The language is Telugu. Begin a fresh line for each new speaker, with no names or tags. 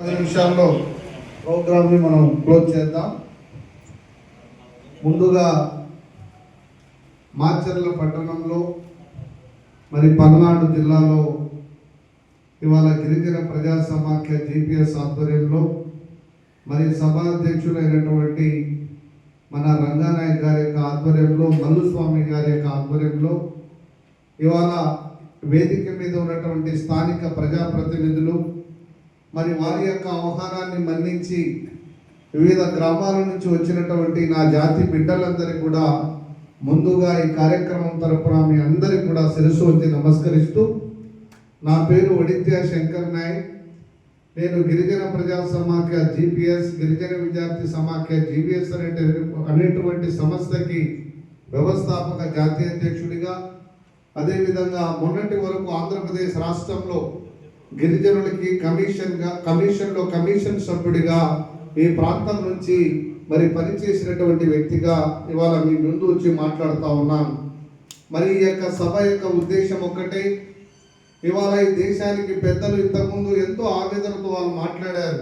పది నిమిషాల్లో ప్రోగ్రామ్ని మనం క్లోజ్ చేద్దాం. ముందుగా మాచర్ల పట్టణంలో మరి పల్నాడు జిల్లాలో ఇవాళ గిరిజన ప్రజా సమాఖ్య జీపీఎస్ ఆధ్వర్యంలో మరి సభాధ్యక్షుడైనటువంటి మన రంగానాయక్ గారి యొక్క ఆధ్వర్యంలో మల్లుస్వామి గారి యొక్క ఆధ్వర్యంలో ఇవాళ వేదిక మీద ఉన్నటువంటి స్థానిక ప్రజాప్రతినిధులు మరి వారి యొక్క ఆహ్వానాన్ని మన్నించి వివిధ గ్రామాల నుంచి వచ్చినటువంటి నా జాతి బిడ్డలందరికీ కూడా ముందుగా ఈ కార్యక్రమం తరపున మీ అందరికీ కూడా శిరస్సు వచ్చి నమస్కరిస్తూ నా పేరు ఒడిత్య శంకర్ నాయక్. నేను గిరిజన ప్రజా సమాఖ్య జీపీఎస్ గిరిజన విద్యార్థి సమాఖ్య జీపీఎస్ అనే అనేటువంటి సంస్థకి వ్యవస్థాపక జాతీయ అధ్యక్షుడిగా అదేవిధంగా మొన్నటి వరకు ఆంధ్రప్రదేశ్ రాష్ట్రంలో గిరిజనులకి కమిషన్గా కమిషన్లో కమిషన్ సభ్యుడిగా ఈ ప్రాంతం నుంచి మరి పనిచేసినటువంటి వ్యక్తిగా ఇవాళ మీ ముందు వచ్చి మాట్లాడుతూ ఉన్నాను మరి ఈ యొక్క సభ యొక్క ఉద్దేశం ఒక్కటే ఇవాళ ఈ దేశానికి పెద్దలు ఇంతకుముందు ఎంతో ఆవేదనతో వాళ్ళు మాట్లాడారు.